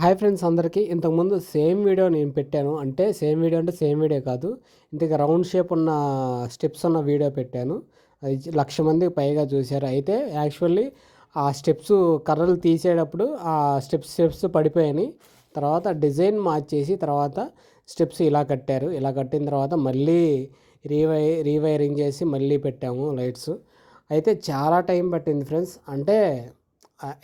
Hi friends అందరికీ. ఇంతకుముందు same video నేను పెట్టాను. అంటే సేమ్ వీడియో అంటే సేమ్ వీడియో కాదు. ఇంతకు రౌండ్ షేప్ ఉన్న స్టెప్స్ ఉన్న వీడియో పెట్టాను. అది లక్ష మందికి పైగా చూశారు. అయితే యాక్చువల్లీ ఆ స్టెప్స్ కర్రలు తీసేటప్పుడు ఆ స్టెప్స్ స్టెప్స్ పడిపోయాయి. తర్వాత డిజైన్ మార్చేసి తర్వాత స్టెప్స్ ఇలా కట్టారు. ఇలా కట్టిన తర్వాత మళ్ళీ రీవై రీవైరింగ్ చేసి మళ్ళీ పెట్టాము లైట్స్. అయితే చాలా టైం పట్టింది ఫ్రెండ్స్. అంటే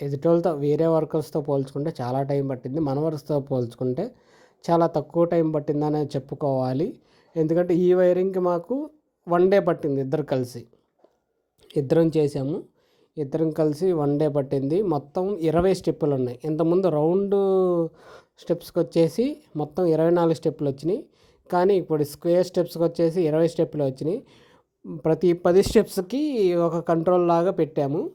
ఎదుటోళ్ళతో వేరే వర్కర్స్తో పోల్చుకుంటే చాలా టైం పట్టింది. మన వర్క్స్తో పోల్చుకుంటే చాలా తక్కువ టైం పట్టిందనే చెప్పుకోవాలి. ఎందుకంటే ఈ వైరింగ్కి మాకు వన్ డే పట్టింది ఇద్దరు కలిసి. ఇద్దరం చేసాము. ఇద్దరం కలిసి వన్ డే పట్టింది. మొత్తం ఇరవై స్టెప్పులు ఉన్నాయి. ఇంతకుముందు రౌండ్ స్టెప్స్కి వచ్చేసి మొత్తం ఇరవై నాలుగు స్టెప్పులు వచ్చినాయి. కానీ ఇప్పుడు స్క్వేర్ స్టెప్స్కి వచ్చేసి ఇరవై స్టెప్పులు వచ్చినాయి. ప్రతి పది స్టెప్స్కి ఒక కంట్రోల్ లాగా పెట్టాము.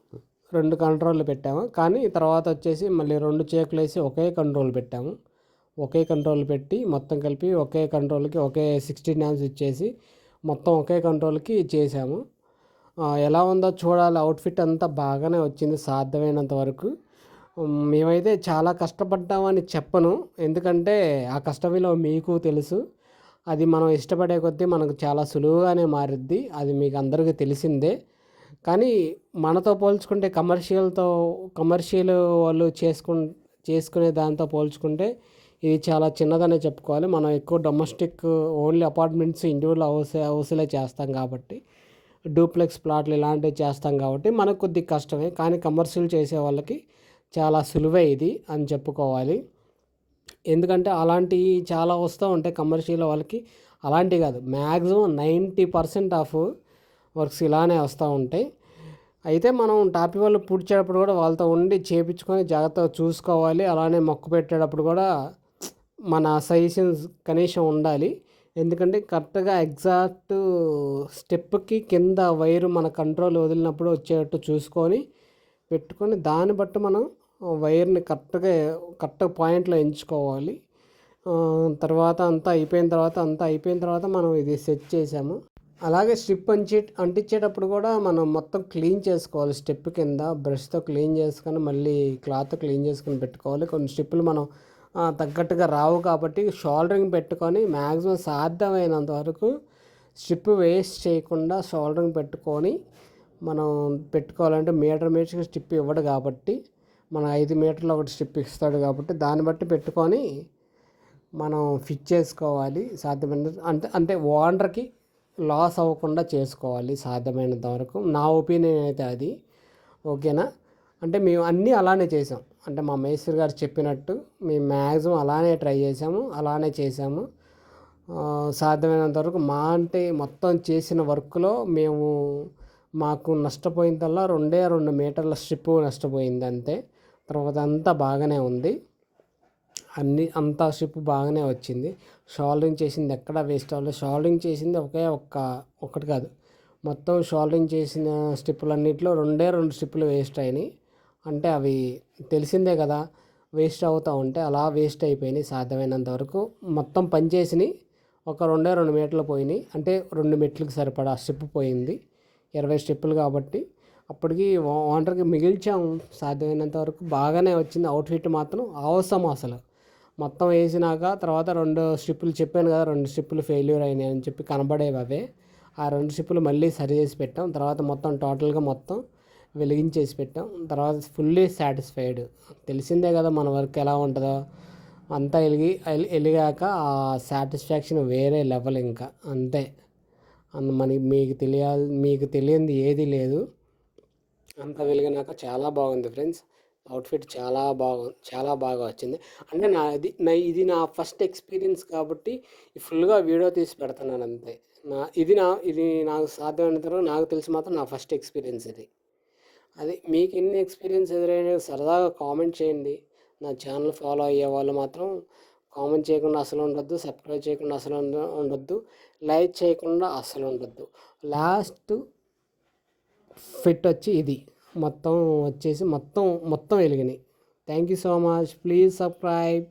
రెండు కంట్రోల్ పెట్టాము. కానీ తర్వాత వచ్చేసి మళ్ళీ రెండు చేకులు వేసి ఒకే కంట్రోల్ పెట్టాము. ఒకే కంట్రోల్ పెట్టి మొత్తం కలిపి ఒకే కంట్రోల్కి ఒకే సిక్స్టీన్ యామ్స్ ఇచ్చేసి మొత్తం ఒకే కంట్రోల్కి చేసాము ఎలా ఉందో చూడాలి. అవుట్ఫిట్ అంతా బాగానే వచ్చింది. సాధ్యమైనంత వరకు. మేమైతే చాలా కష్టపడ్డామని చెప్పను. ఎందుకంటే ఆ కష్ట విలువ మీకు తెలుసు. అది మనం ఇష్టపడే కొద్దీ మనకు చాలా సులువుగానే మారిద్ది. అది మీకు అందరికీ తెలిసిందే. కానీ మనతో పోల్చుకుంటే కమర్షియల్తో కమర్షియల్ వాళ్ళు చేసుకు చేసుకునే దాంతో పోల్చుకుంటే ఇది చాలా చిన్నదనే చెప్పుకోవాలి. మనం ఎక్కువ domestic only apartments individual house హౌస్లే చేస్తాం కాబట్టి డూప్లెక్స్ ప్లాట్లు ఇలాంటివి చేస్తాం కాబట్టి మనకు కొద్ది కష్టమే. కానీ కమర్షియల్ చేసే వాళ్ళకి చాలా సులువే ఇది అని చెప్పుకోవాలి. ఎందుకంటే అలాంటివి చాలా వస్తూ ఉంటాయి కమర్షియల్ వాళ్ళకి అలాంటివి కాదు. Maximum ninety percent of works ఇలానే వస్తూ ఉంటాయి. అయితే మనం టాపి వాళ్ళు పూడ్చేటప్పుడు కూడా వాళ్ళతో ఉండి చేపించుకొని జాగ్రత్తగా చూసుకోవాలి. అలానే మొక్కు పెట్టేటప్పుడు కూడా మన సజెషన్స్ కనీసం ఉండాలి. ఎందుకంటే కరెక్ట్గా ఎగ్జాక్ట్ స్టెప్కి కింద వైరు మన కంట్రోల్ వదిలినప్పుడు వచ్చేటట్టు చూసుకొని పెట్టుకొని దాన్ని బట్టి మనం వైర్ని కరెక్ట్గా కరెక్ట్ పాయింట్లో ఎంచుకోవాలి. తర్వాత అంతా అయిపోయిన తర్వాత అంతా అయిపోయిన తర్వాత మనం ఇది సెట్ చేసాము. అలాగే స్ట్రిప్ అంచి అంటించేటప్పుడు కూడా మనం మొత్తం క్లీన్ చేసుకోవాలి. స్టెప్ కింద బ్రష్తో క్లీన్ చేసుకొని మళ్ళీ క్లాత్ క్లీన్ చేసుకొని పెట్టుకోవాలి. కొన్ని స్టెప్పులు మనం తగ్గట్టుగా రావు కాబట్టి షోల్డరింగ్ పెట్టుకొని మ్యాక్సిమం సాధ్యమైనంత వరకు స్ట్రిప్ వేస్ట్ చేయకుండా షోల్డరింగ్ పెట్టుకొని మనం పెట్టుకోవాలంటే మీటర్ మీటర్కి స్ట్రిప్ ఇవ్వడు కాబట్టి మన ఐదు మీటర్లు ఒకటి స్ట్రిప్ ఇస్తాడు కాబట్టి దాన్ని బట్టి పెట్టుకొని మనం ఫిట్ చేసుకోవాలి. సాధ్యమైన అంటే అంటే ఓనర్కి లాస్ అవ్వకుండా చేసుకోవాలి సాధ్యమైనంత వరకు. నా ఒపీనియన్ అయితే అది. ఓకేనా? అంటే మేము అన్నీ అలానే చేసాం. అంటే మా మేస్త్రి గారు చెప్పినట్టు మేము మ్యాక్సిమం అలానే ట్రై చేసాము అలానే చేసాము. సాధ్యమైనంత వరకు మా అంటే మొత్తం చేసిన వర్క్లో మేము మాకు నష్టపోయిందల్లా రెండే రెండు మీటర్ల స్ట్రిప్ నష్టపోయింది అంతే. తర్వాత అంతా బాగానే ఉంది. అన్ని అంతా షిప్ బాగానే వచ్చింది. షోల్డరింగ్ చేసింది ఎక్కడ వేస్ట్ అవ్వలేదు. షోల్డరింగ్ చేసింది ఒకే ఒక్క ఒకటి కాదు. మొత్తం షోల్డరింగ్ చేసిన స్టిప్పులన్నింటిలో రెండే రెండు స్టిప్పులు వేస్ట్ అయినాయి. అంటే అవి తెలిసిందే కదా వేస్ట్ అవుతూ ఉంటే అలా వేస్ట్ అయిపోయినాయి సాధ్యమైనంత వరకు. మొత్తం పనిచేసినాయి ఒక రెండే రెండు మీటర్లు పోయినాయి. అంటే రెండు మెట్లకు సరిపడా స్టెప్ పోయింది. ఇరవై స్టెప్పులు కాబట్టి అప్పటికి ఓనర్కి మిగిల్చాము. సాధ్యమైనంత వరకు బాగానే వచ్చింది. అవుట్ఫిట్ మాత్రం అవసరం అసలు. మొత్తం వేసినాక తర్వాత రెండు స్ట్రిప్పులు చెప్పాను కదా రెండు స్ట్రిప్పులు ఫెయిల్యూర్ అయినాయి అని చెప్పి కనబడేవి అవే. ఆ రెండు స్ట్రిప్పులు మళ్ళీ సరి చేసి పెట్టాం. తర్వాత మొత్తం టోటల్గా మొత్తం వెలిగించేసి పెట్టాం. తర్వాత ఫుల్లీ సాటిస్ఫైడ్ తెలిసిందే కదా మన వర్క్ ఎలా ఉంటుందో. అంతా వెలిగి వెలిగాక ఆ సాటిస్ఫాక్షన్ వేరే లెవెల్ ఇంకా. అంతే. అందు మనకి మీకు తెలియాలి మీకు తెలియంది ఏది లేదు. అంత వెలిగినాక చాలా బాగుంది ఫ్రెండ్స్ అవుట్ఫిట్ చాలా బాగుంది చాలా బాగా వచ్చింది. అంటే నా ఇది నా ఇది నా ఫస్ట్ ఎక్స్పీరియన్స్ కాబట్టి ఫుల్గా వీడియో తీసి పెడుతున్నాను అంతే. నా ఇది నా ఇది నాకు సాధ్యమైన తర్వాత నాకు తెలిసి మాత్రం నా ఫస్ట్ ఎక్స్పీరియన్స్ ఇది. అది మీకు ఎన్ని ఎక్స్పీరియన్స్ ఎదురైనా సరదాగా కామెంట్ చేయండి. నా ఛానల్ ఫాలో అయ్యే వాళ్ళు మాత్రం కామెంట్ చేయకుండా అసలు ఉండొద్దు సబ్స్క్రైబ్ చేయకుండా అసలు ఉండొద్దు లైక్ చేయకుండా అసలు ఉండొద్దు. లాస్ట్ ఫిట్ వచ్చి ఇది. మొత్తం వచ్చేసి మొత్తం మొత్తం వెలిగినాయి. Thank you so much please subscribe